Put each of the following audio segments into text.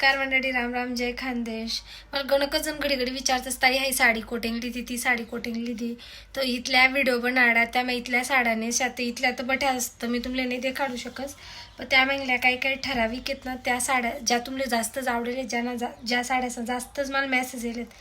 नमस्कार मंडळी राम राम जय खानदेश. मला गणकच जण घडी घडी विचारतच ताई ही साडी कोटिंग लिहिती ती साडी कोटिंग ती तर इथल्या व्हिडिओ बनाडा त्या मग इथल्या साड्याने शात इथल्या तर बठ्या असतं मी तुमले नाही ते काढू शकस पण त्या मागल्या काही काही ठराविक आहेत ना त्या साड्या ज्या तुमले जास्तच आवडेल ज्यांना जा ज्या साड्याचा जास्तच मला मेसेज येलेत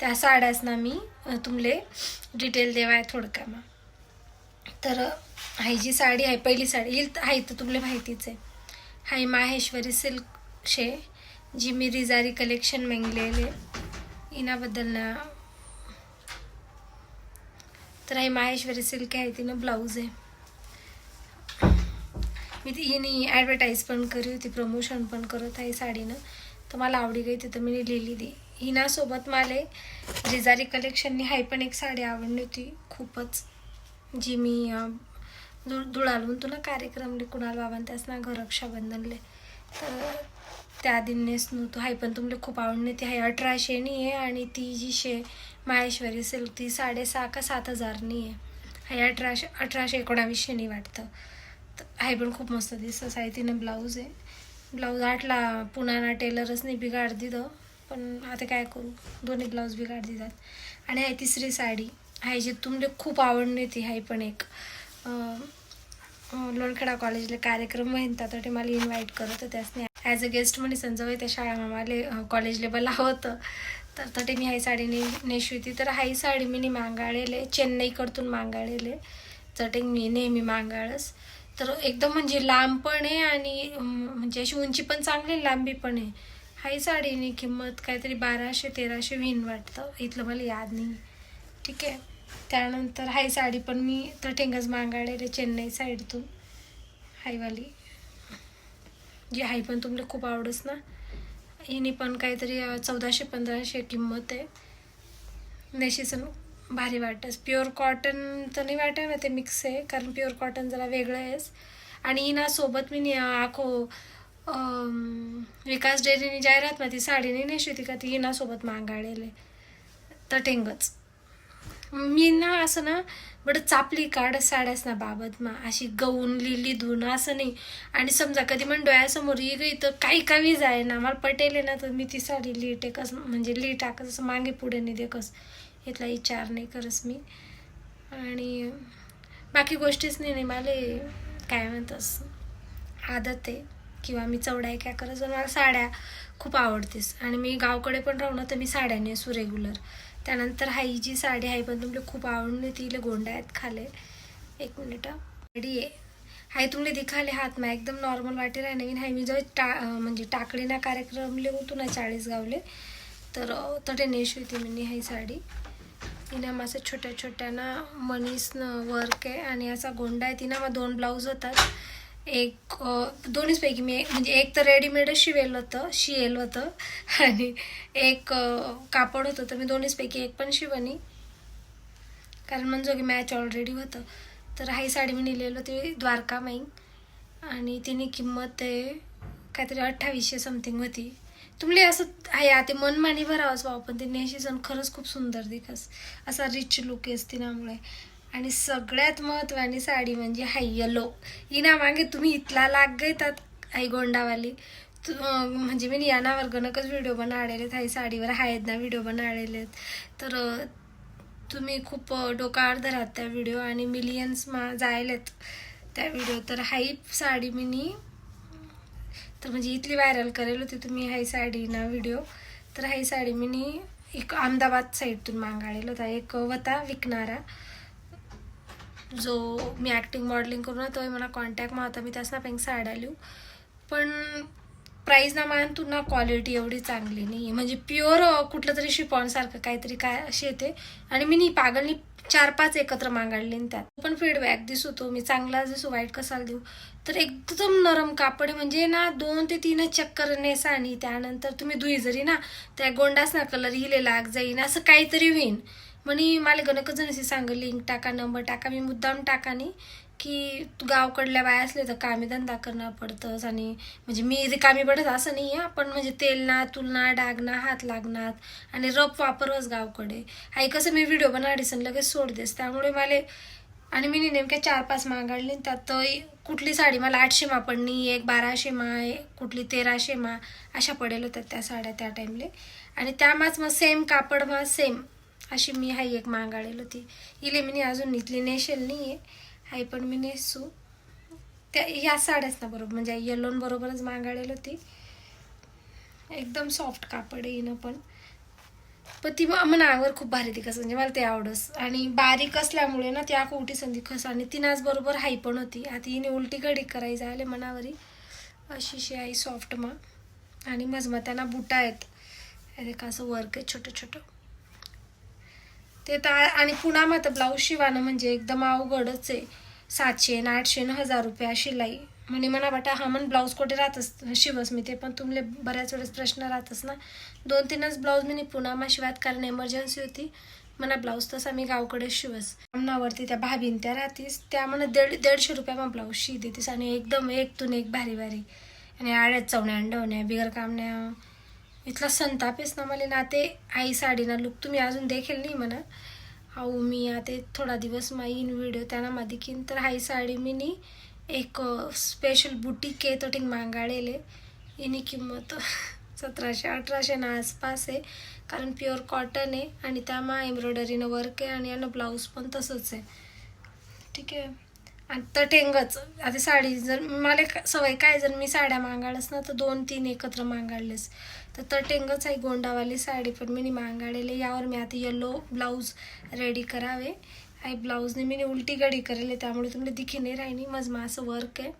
त्या साड्याच ना मी तुमले डिटेल देवाय थोडक्या मग तर हाय जी साडी आहे पहिली साडी येईल आहे तर तुमले माहितीच आहे. हाय माहेश्वरी सिल्क शे जी मी रिजारी कलेक्शन मेंगलेले हिनाबद्दल ना तर हे माहेश्वरी सिल्क आहे तिनं ब्लाऊज आहे. मी ती हिनी ॲडव्हर्टाईज पण करी होती प्रमोशन पण करत आहे साडीनं. तर मला आवडी गई तिथं मी लिहिली दी हिनासोबत मला रिजारी कलेक्शननी हाय पण एक साडी आवडली होती खूपच. जी मी धुळ धुळालून तुला कार्यक्रमले कुणाल बाबांनी त्याच ना घर रक्षाबंधनले तर त्या दिनेच नव्हतो हाय पण तुमले खूप आवडणे. ती आहे अठराशेनी आहे आणि ती जी शे माहेश्वरी सिल्क ती साडेसहा का सात हजारनी आहे हाय अठराशे अठराशे एकोणावीसशेनी वाटतं. तर हाय पण खूप मस्त दिसत. आहे तिनं ब्लाऊज आहे. ब्लाऊज आठला पुन्हा टेलरच नाही बिघाड दिलं पण आता काय करू? दोन्ही ब्लाऊज बिघाड दिलात आणि आहे तिसरी साडी. आहे जी तुमले खूप आवडणे ती आहे पण एक. लोणखेडा कॉलेजला कार्यक्रम म्हणतात. तर ते मला इन्व्हाइट करत होते. त्यासने ॲज अ गेस्ट म्हणे संजवय त्या शाळा मामाले कॉलेज लेवलला होतं तर. तटे मी हाई साडी ने नेसविती तर हाई साडी मी मांगाळेले चेन्नईकडतून मागाळेले. चटेंग मी नेहमी मागाळच तर एकदम म्हणजे लांब पण आहे आणि म्हणजे अशी उंची पण चांगली आहे, लांबी पण आहे. हाई साडीनी किंमत काहीतरी बाराशे तेराशे विन वाटतं. इथलं मला याद नाही. ठीक आहे. त्यानंतर हाई साडी पण मी तटेनच मांगाळलेले चेन्नई साईडतून. हाईवाली जी आहे पण तुम्हाला खूप आवडस ना? हिने पण काहीतरी चौदाशे पंधराशे किंमत आहे. नेशीचं भारी वाटस. प्युअर कॉटन तर नाही वाटत ना ते मिक्स आहे कारण प्युअर कॉटन जरा वेगळं आहेच आणि हिना सोबत मी आखो विकास डेअरीने जाहिरात ना ती साडीने नेशी होती का ती इनासोबत सोबत तर ठेंगच. मी ना असं ना बडं चापली काढ साड्यास ना बाबत मा अशी गवून लिहिली धुन असं नाही. आणि समजा कधी म्हण डोळ्यासमोर ये गई तर काही कावी जाय ना मला पटेल आहे ना तर मी ती साडी ली एकच म्हणजे ली टाकस असं मागे पुढे नाही देखस. इथला विचार नाही करस मी. आणि बाकी गोष्टीच नाही नाही मला काय म्हणतस आदत आहे. किंवा मी चवडाय काय करत मला साड्या खूप आवडतेस. आणि मी गावकडे पण राहू ना तर मी साड्या नेसू रेग्युलर त्यानंतर हाई जी साडी आहे पण तुमले खूप आवडली तिला गोंडा आहेत खाले. एक मिनिट रेडी आहे. हाय तुमले दिखाले हात मा एकदम नॉर्मल वाटे राही नवीन हाय मी जेव्हा टा म्हणजे टाकळी ना कार्यक्रमले होतो ना चाळीस गावले. तर तटे नेश होती मी हाय साडी. तिनं माझं छोट्या छोट्या ना मनीसनं वर्क आहे आणि असा गोंडा आहे. तिनं मग दोन ब्लाऊज होतात. एक दोन्हीचपैकी मी एक म्हणजे एक तर रेडीमेडच शिवेल होतं शिवेल होतं आणि एक कापड होतं तर मी दोन्हीचपैकी एक पण शिवणी कारण म्हणजे की मॅच ऑलरेडी होतं. तर हाही साडी मी नेलेलं ते द्वारका माई. आणि तिने किंमत आहे काहीतरी अठ्ठावीसशे समथिंग होती. तुम्ही असं आहे ते मनमानी भरावंच भाऊ पण ते नेशी सण खरंच खूप सुंदर दिखस. असा रिच लुक आहे तिनामुळे आणि सगळ्यात महत्त्वानी साडी म्हणजे हाय यलो इना मागे तुम्ही इथला लाग गयतात आई गोंडावाली. म्हणजे मी यानावर गणकच व्हिडिओ बनाडलेत हाय साडीवर आहेत ना व्हिडिओ बनाडलेत तर तुम्ही खूप अं, धरात त्या व्हिडिओ आणि मिलियन्स मा जायलेत त्या व्हिडिओ तर हाई साडी मिनी तर म्हणजे इथली व्हायरल करेल होती तुम्ही हाई साडी ना व्हिडिओ तर हाई साडी मिनी एक अहमदाबाद साईडतून मागाळेल होता एक वता विकणारा. जो मी ॲक्टिंग मॉडेलिंग करून तो मला कॉन्टॅक्ट होता मी त्यासना पेंग साड्या लिहू. पण प्राईज ना मान तू ना क्वालिटी एवढी चांगली नाही आहे म्हणजे प्युअर कुठलं तरी शिपॉनसारखं काहीतरी काय अशी येते. आणि मी नी पागलनी चार पाच एकत्र मागाडले त्यात. पण फीडबॅक दिसू तो मी चांगला दिसू वाईट कसाला देऊ. तर एकदम नरम कापड म्हणजे ना दोन ते तीनच चक्कर नेसा आणि त्यानंतर तुम्ही धुई जरी ना त्या गोंडास ना कलर हिले लाग जाईन असं काहीतरी होईन. म्हणे मला गणकच जण सांग लिंक टाका नंबर टाका मी मुद्दाम टाकानी की तू गावकडल्या बाया असले तर कामी धंदा करणं पडतंच आणि म्हणजे मी रिकामी पडत असं नाही आहे पण म्हणजे तेलना तुलना डागना हात लागणार आणि रफ वापरवच गावकडे. आई कसं मी व्हिडिओ बनाडीसन लगेच सोड देस त्यामुळे मला आणि मी नेमक्या चार पाच मागाडली त्यात कुठली साडी मला आठशे मा पडणी एक बाराशे मा एक कुठली तेराशे मा अशा पडेल होत्या त्या साड्या त्या टाईमले आणि त्यामाच मग सेम कापड मा सेम अशी मी हाय एक मागाळेल होती. इले मी अजून नितली नेशेल नाही आहे हाय पण मी नेसू. त्या ह्या साड्याच ना बरोबर म्हणजे येलोन बरोबरच मागाळेल होती. एकदम सॉफ्ट कापड आहे पण. पण ती मनावर खूप भारी ती कसं म्हणजे मला ते आवडस. आणि बारीक असल्यामुळे ना त्या आखो संधी खस. आणि तिनाच बरोबर हाय पण होती. आता हिने उलटी घडी करायची झाले मनावरी. अशी आई सॉफ्ट मा. आणि मजमा त्यांना बुटा आहेत. अरे का असं वर्क आहे छोटं छोटं ते तर आणि पुन्हा मात्र ब्लाऊज शिवानं म्हणजे एकदम अवघडच आहे. सातशे न आठशे न हजार रुपया शिलाई म्हणे म्हणा बाटा हा म्हण ब्लाऊज कुठे राहतस? शिवस मी ते पण तुमले बऱ्याच वेळेस प्रश्न राहतस ना. दोन तीनच ब्लाऊज मी पुन्हा शिवात कारण एमर्जन्सी होती. म्हणा ब्लाऊज तसा मी गावकडे शिवस. आमनावरती त्या भाभीन त्या राहतीस. त्या म्हणा दीड दीडशे रुपया मग ब्लाऊज शी देतीस आणि एकदम एकतून एक भारी भारी. आणि आड्यात चवण्या अंडवण्या बिगर कामण्या इथला संतापेस ना मला ना ते आई साडीना लुक तुम्ही अजून देखील नाही म्हणा. अहो मी आता थोडा दिवस मा इन व्हिडिओ त्यांना मा देखीन तर हाई साडी मी नी एक स्पेशल बुटीक आहे तो टिंग मागाळेले. इनी किंमत सतराशे अठराशे ना आसपास आहे. कारण प्युअर कॉटन आहे आणि त्यामा एम्ब्रॉयडरीनं वर्क आहे आणि यानं ब्लाऊज पण तसंच आहे. ठीक आहे. आणि तटेंगच आता साडी जर मला सवय काय जर मी साड्या मागाळस ना तर दोन तीन एकत्र मागाळलेस. तर तटेंगच आहे गोंडावाली साडी पण मी मांगाडेले यावर मी आता येलो ब्लाऊज रेडी करावे. आहे ब्लाऊजने मी उलटी गडी करेल त्यामुळे तुम्ही दिखी नाही राहिली. मजमा असं वर्क आहे.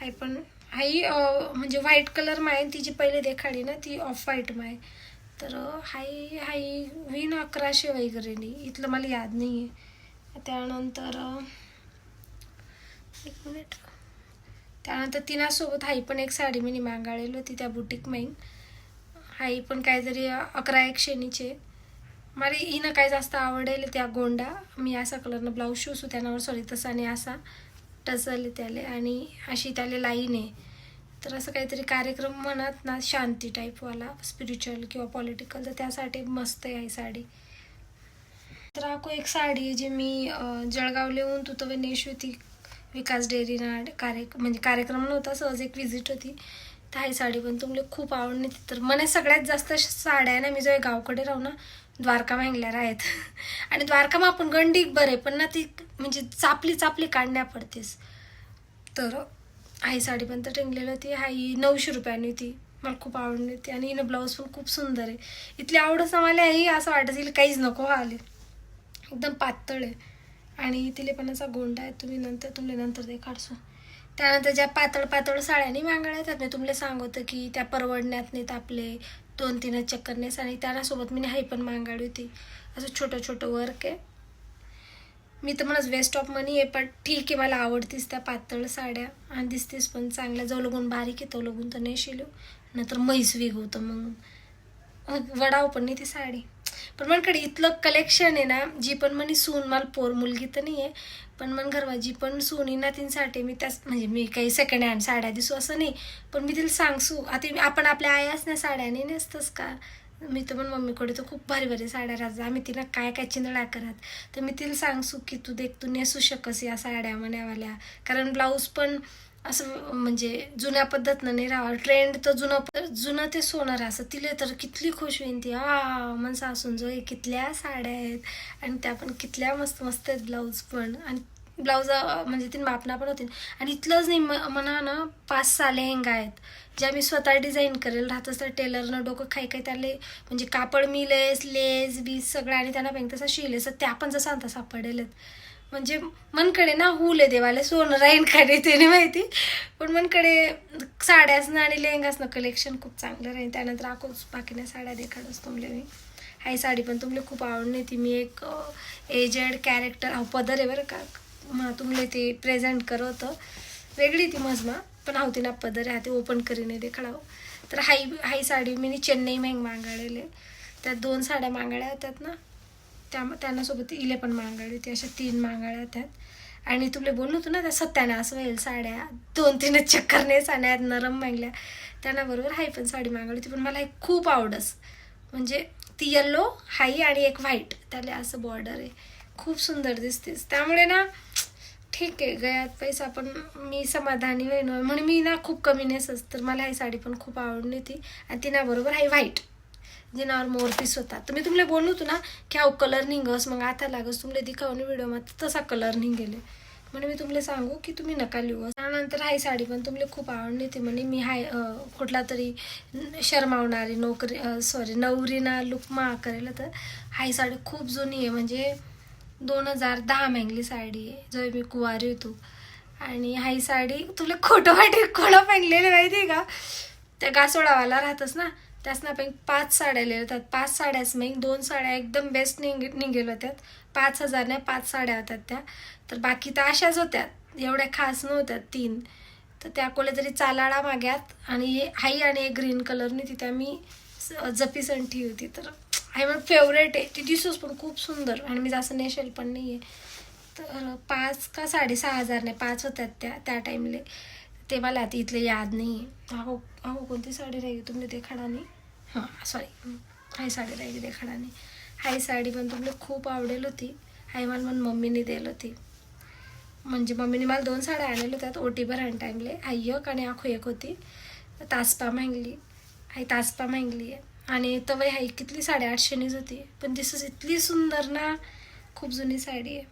हाय पण हाई म्हणजे व्हाईट कलर माय तिची पहिले देखाडी ना ती ऑफ व्हाईट माय तर हाई हाई विन अकराशे वगैरे नाही इथलं मला याद नाही आहे त्यानंतर एक मिनिट त्यानंतर तिनासोबत हाई पण एक साडी मी मागाळलेली होती त्या बुटीक माईन हाई पण काहीतरी अकरा एक शेणीचे मला हिनं काय जास्त आवडेल त्या गोंडा. मी असा कलरनं ब्लाऊज शिवसू त्यानावर सॉरी तसा आणि असा. टचल त्याले आणि अशी त्याले लाईन आहे तर असं काहीतरी कार्यक्रम म्हणत ना शांती टाईपवाला स्पिरिच्युअल किंवा पॉलिटिकल तर त्यासाठी मस्त आहे साडी. तर आको एक साडी आहे जी मी जळगावलेहून तू तर नेश होती. विकास डेअरीना कार्य म्हणजे कार्यक्रम नव्हता सहज एक व्हिजिट होती. ही साडी पण तुम्हाला खूप आवडली तर मला सगळ्यात जास्त साड्या आहे ना मी जो गावकडे राहू ना द्वारका मांगल्यार आहेत आणि द्वारकामा आपण गंडी बरे पण ना ती म्हणजे चापली चापली काढण्या पडतेस. तर आई साडी पण तर टिंगलेलं होती. हाई नऊशे रुपयांनी होती. मला खूप आवडली होती. आणि हिनं ब्लाऊज पण खूप सुंदर आहे. इथली आवडच आम्हाला आई असं वाटत येईल काहीच नको आले. एकदम पातळ आहे. आणि तिले पण असा गोंडा आहे तुम्ही नंतर तुमले नंतर ते काढसो त्यानंतर ज्या पातळ पातळ साड्यांनी मागण्या येतात मी तुमले सांगतो की त्या परवडण्यात नाहीत आपले दोन तीन चक्करनेस आणि त्यासोबत मी हाई पण मांगाळी होती. असं छोटं छोटं वर्क आहे. मी तर म्हणच वेस्ट ऑफ मनी आहे पण ठीक आहे मला आवडतीस त्या पातळ साड्या. आणि दिसतीस पण चांगल्या जो लगून बारीक आहे तो लगून तर नाही शिलो नंतर म्हैस वेग होतं मग वडाव पण नाही ती साडी. पण मनकडे इथलं कलेक्शन आहे ना जी पण म्हणे सून मला पोर मुलगी तर नाही आहे पण मन घरवा जी पण सून ना मी त्याच म्हणजे मी काही सेकंड हँड साड्या दिसू असं नाही पण मी तिला सांगसू आता आपण आपल्या आयास ना साड्याने नसतंच का? मी तर पण मम्मीकडे तर खूप भारी भारी साड्या राहतात. आम्ही तिला काय काय चिंदळा करत तर मी तिला सांगसू की तू देख तू नेसू शकस या साड्या म्हणावाल्या. कारण ब्लाऊज पण असं म्हणजे जुन्या पद्धतीनं नाही राहावं ट्रेंड तर जुनं जुनं ते सोनार असं तिले तर कितली खुश होईन ती. हा मन सासून जो हे कितल्या साड्या आहेत. आणि त्या पण कितल्या मस्त मस्त आहेत ब्लाऊज पण. आणि ब्लाऊज म्हणजे ती मापना पण होतील आणि इथलंच नाही म- म्हणा ना पाच सहा लेहंगा आहेत. ज्या मी स्वतः डिझाईन करेल राहतच तर टेलरनं डोकं काही काही त्याले म्हणजे कापड मिलेस लेस बीस सगळं आणि त्यांना बँक तसा शिले तर त्या पण जसा तसा पडेल म्हणजे मनकडे ना हुले देवाले सोनं राहीन का त्याने माहिती. पण मनकडे साड्यासनं आणि लेहंगासनं कलेक्शन खूप चांगलं राहील त्यानंतर आकोच बाकीने साड्या देखाडच तुमले मी. हाय साडी पण तुमले खूप आवडली ती मी एक एजेड कॅरेक्टर हा पदर आहे बरं का. मग तुमले ते प्रेझेंट करवतं वेगळी ती मजमा पण हाव तिला पदर आहे ते ओपन करीने देखाडावं. तर हाई हाई साडी मी चेन्नई मग मागाळलेले त्यात दोन साड्या मागाड्या होत्यात ना. त्या त्यांनासोबत इले पण मांगाळी होती अशा तीन मांगाळ्या त्यात आणि तुला बोललो होतो ना त्या सत्यानास असं होईल साड्या दोन तीनच चक्करने साड्या नरम मागल्या. त्यांना बरोबर पण साडी मागवली होती पण मला एक खूप आवडस. म्हणजे ती येल्लो हाई आणि एक व्हाईट त्याला असं बॉर्डर आहे. खूप सुंदर दिसतेस. त्यामुळे ना ठीक आहे गयात पैसा पण मी समाधानी होईन. म्हणून मी ना खूप कमी नेसच तर मला ही साडी पण खूप आवडली होती. आणि तिनाबरोबर हाय व्हाईट जिनावर मोर पीस होता तर मी तुमले बोललो होतो ना की अहो कलर निघस मग आता लागस. तुमले दिखावून व्हिडिओ तसा कलर निघेले म्हणे मी तुमले सांगू की तुम्ही नका लिहू त्यानंतर हाय साडी पण तुमले खूप आवडली होती म्हणे मी हाय कुठला तरी शरमावणारी नोकरी सॉरी नवरीना लुकमा करेल तर हाय साडी खूप जुनी आहे. म्हणजे दोन हजार दहा मँगली साडी आहे जो मी कुवारी होतो. आणि हाई साडी तुला खोटं वाटे कोणा पेंगलेले माहिती आहे का? त्या गासोडावाला राहतस ना त्याच ना पण पाच साड्या लिहिल्या होत्यात पाच साड्याच मग म्हणजे दोन साड्या एकदम बेस्ट निघ निघेल होत्या पाच हजार नाही पाच साड्या होत्या त्या. तर बाकी तर अशाच होत्या. एवढ्या खास नव्हत्या तीन. तर त्या कोणीतरी चालाडा माग्यात आणि हे हाई आणि एक ग्रीन कलरनी तिथे मी स- जपी होती. तर आय मग फेवरेट आहे. ती दिसूस पण खूप सुंदर. आणि मी जास्त नेशेल पण नाही आहे तर पाच का साडेसहा हजार नाही पाच होत्या त्या त्या टाईमले ते मला आता इथले याद नाही आहे अहो अहो कोणती साडी राहिली तुमने देखाडा नाही हां सॉरी हाय साडी राहिली देखाडा नाही हाय साडी पण तुमले खूप आवडेल होती. हाय मला पण मम्मीने दिली होती. म्हणजे मम्मीने मला दोन साड्या आणलेल्या होत्या ओटी भरायला टाईमले हाय एक आणि आखो एक होती. तासपा मागली. हाय तासपा मागली. आहे आणि तवय हाय कितली साडेआठशेनीच होती. पण दिसस इतली सुंदर ना. खूप जुनी साडी आहे.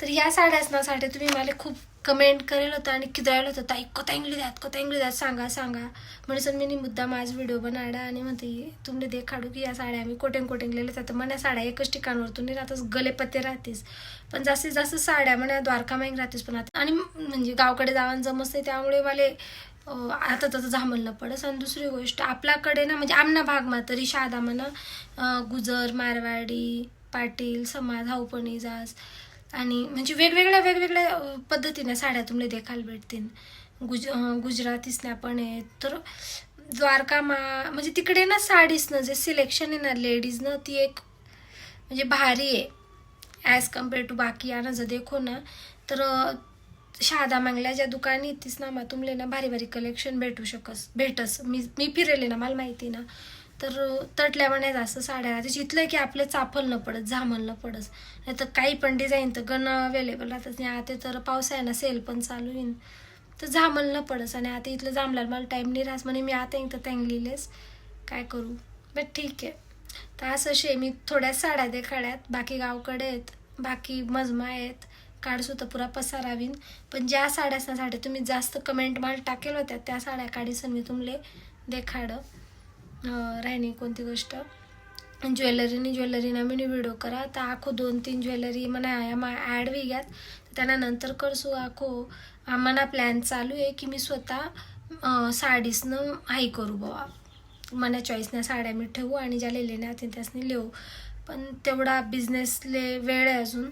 तर या साड्याच ना साठी तुम्ही मला खूप कमेंट करेल होतं आणि किदळलं होतं ताई कोता इंग्लिश द्यात कोता इंग्लिश द्यात सांगा सांगा. म्हणून मी मुद्दा माझ व्हिडिओ बनाडा आणि म्हणते तुमने देखाडू की या साड्या आम्ही कोटेंग कोटेंग लिहिले तर म्हणा साड्या एकच ठिकाणवरतून नाही राहतच गलेपत्ते राहतेस. पण जास्तीत जास्त साड्या म्हणा द्वारका माईंग राहतेस पण आता. आणि म्हणजे गावकडे जावान जमत नाही त्यामुळे मला आता तसं झामलनं पडस. आणि दुसरी गोष्ट आपल्याकडे ना म्हणजे आमना भागमा तरी शादा म्हणा गुजर मारवाडी पाटील समाज हाऊपणी जास आणि म्हणजे वेगवेगळ्या वेगवेगळ्या पद्धतीने साड्या तुम्हाला देखायला भेटतील. गुज अं, गुजरातीसना पण आहे तर द्वारका मा म्हणजे तिकडे ना साडीसनं जे सिलेक्शन आहे ना लेडीजनं ती एक म्हणजे भारी आहे. ॲज कंपेअर टू बाकी यानं जर देखो ना तर शहादा मांगल्या ज्या दुकानी तीस ना मग तुमले ना भारी भारी कलेक्शन भेटू शकस भेटस. मी मी फिरेले ना मला माहिती ना. तर अं, तटल्या म्हणे जास्त साड्या राहते जिथलं की आपले चाफल न पडत झामल न पडस नाही तर काही पण डिझाईन तर गण अवेलेबल राहतात आणि आता तर पावसाळ्यानं सेल पण चालू येईन तर झामल न पडस आणि आता इथलं जांभला मला टाईम नाही राहस म्हणे मी आता इथं तँगलीलेस काय करू? बट ठीक आहे. तर असं शे मी थोड्या साड्या देखाड्यात. बाकी गावकडे आहेत. बाकी मजमा आहेत. काढसू तर पुरा पसारावीन. पण ज्या साड्यासना तुम्ही जास्त कमेंट मला टाकेल होत्या त्या साड्या काढीसन मी तुमले देखाडं. अं, कोणती गोष्ट? ज्वेलरीनी ज्वेलरीना मी व्हिडिओ करा. तर आखो दोन तीन ज्वेलरी म्हणा मा ॲड बी घ्यात त्यांना नंतर करसू आखो. आम्हाला प्लॅन चालू आहे की मी स्वतः साडीसनं हाई करू बाबा. मना चॉईसनं साड्या मी ठेवू आणि ज्या लेल्या त्यासनी लिहू. पण तेवढा बिझनेसले वेळ आहे अजून.